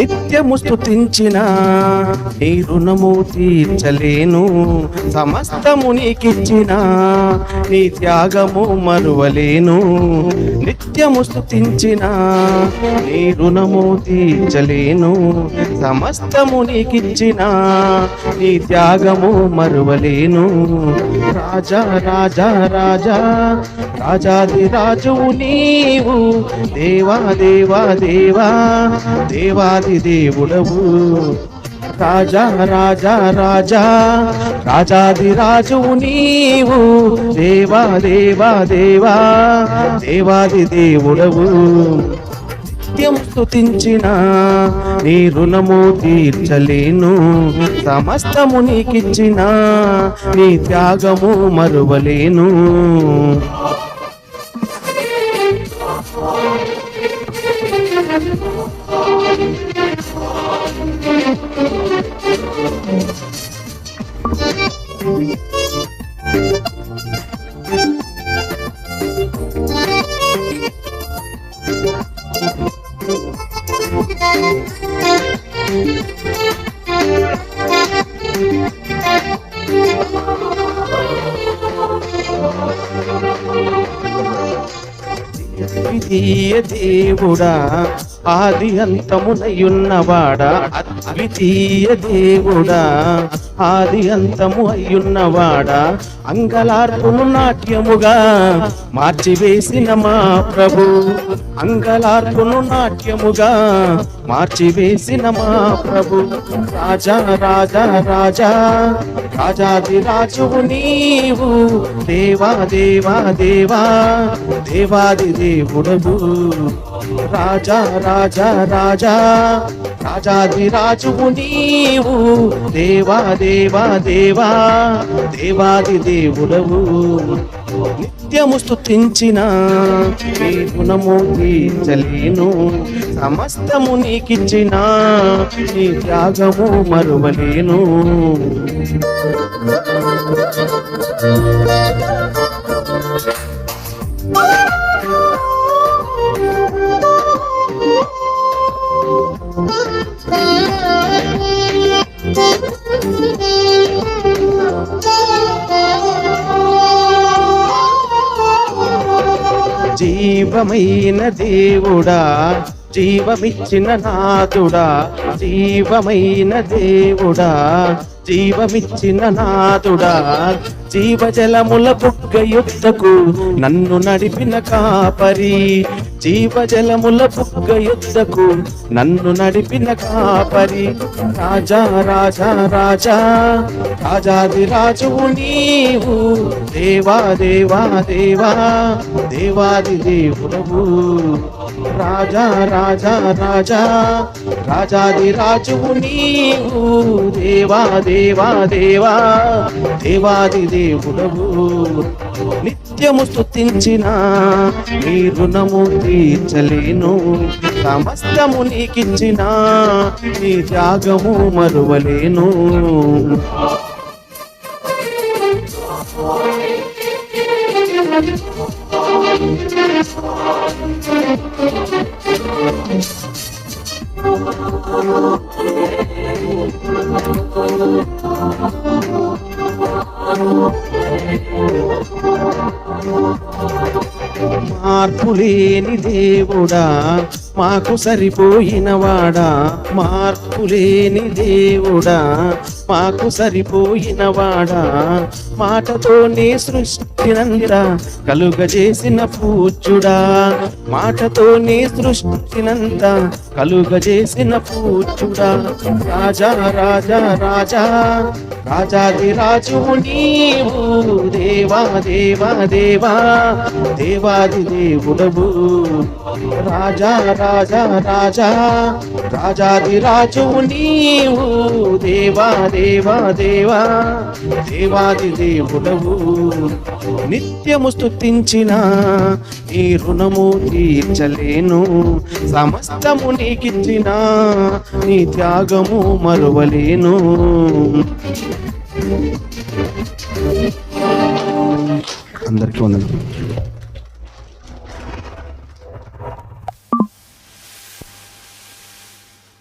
నిత్యము స్థుతించిన నీ రుణము తీర్చలేను సమస్తము నీకిచ్చిన నీ త్యాగము మరువలేను. నిత్యము స్థుతించిన నీ రుణము తీర్చలేను సమస్తము నీకిచ్చిన నీ త్యాగము మరువలేను. రాజా రాజా రాజా రాజాది రాజువు నీవు దేవా దేవా దేవా దేవాది దేవుడవు. రాజా రాజా రాజా రాజాది రాజువు నీవు. దేవా దేవా దేవా దేవాది దేవుడవు. నిత్యం స్థుతించిన నీ రుణము తీర్చలేను. సమస్తము నీకిచ్చిన నీ త్యాగము మరువలేను. Thank you. అద్వితీయ దేవుడా. ఆది అంతమునయున్నవాడా అద్వితీయ దేవుడా. ఆది అంతము అయ్యున్నవాడా? అంగలార్పును నాట్యముగా మార్చివేసిన మా ప్రభు. అంగలార్పును నాట్యముగా మార్చివేసిన మా ప్రభు. రాజా రాజా రాజా. రాజాది రాజువు నీవు. దేవా దేవా దేవా. దేవాది దేవుడవు రాజా రాజా రాజా రాజాది రాజువు నీవు. దేవా దేవా దేవా దేవాది దేవుడవు. నిత్యము స్థుతించిన నీ గుణము తీర్చలేను సమస్తము నీకిచ్చిన నీ త్యాగము మరువలేను. జీవమైన దేవుడా జీవమిచ్చిన నాథుడా జీవమైన దేవుడా జీవమిచ్చిన నాథుడా జీవజలముల బుగ్గ యుద్ధకు నన్ను నడిపిన కాపరి జీవజలముల పుగ్గ యుద్ధకు నన్ను నడిపిన కాపరి రాజా రాజా రాజా. రాజాది రాజువు నీవు దేవా దేవా దేవా. దేవాది దేవుడవు. రాజా రాజా రాజా రాజాది రాజువు నీవు దేవా దేవా దేవా దేవాది దేవుడవు. నిత్యము స్థుతించిన నీ రుణము తీర్చలేను సమస్తము నీకిచ్చిన నీ త్యాగము మరువలేను. మార్పులేని దేవుడా మాకు సరిపోయినవాడా మార్పులేని దేవుడా మాకు సరిపోయినవాడా? మాటతోనే సృష్టినంత కలుగజేసిన పూజ్యుడా. మాటతోనే సృష్టినంత కలుగజేసిన పూజ్యుడా. రాజా రాజా రాజా రాజాది రాజు నీవు. దేవా దేవా దేవా దేవాది దేవుడవు. రాజా రాజా రాజా రాజాది రాజు నీవు. దేవా దేవా దేవా. దేవాది దేవుడవు. నిత్యము స్థుతించిన ఈ రుణము తీర్చలేను. సమస్తము నీకిచ్చిన నీ త్యాగము మరువలేను. అందరికీ వందలు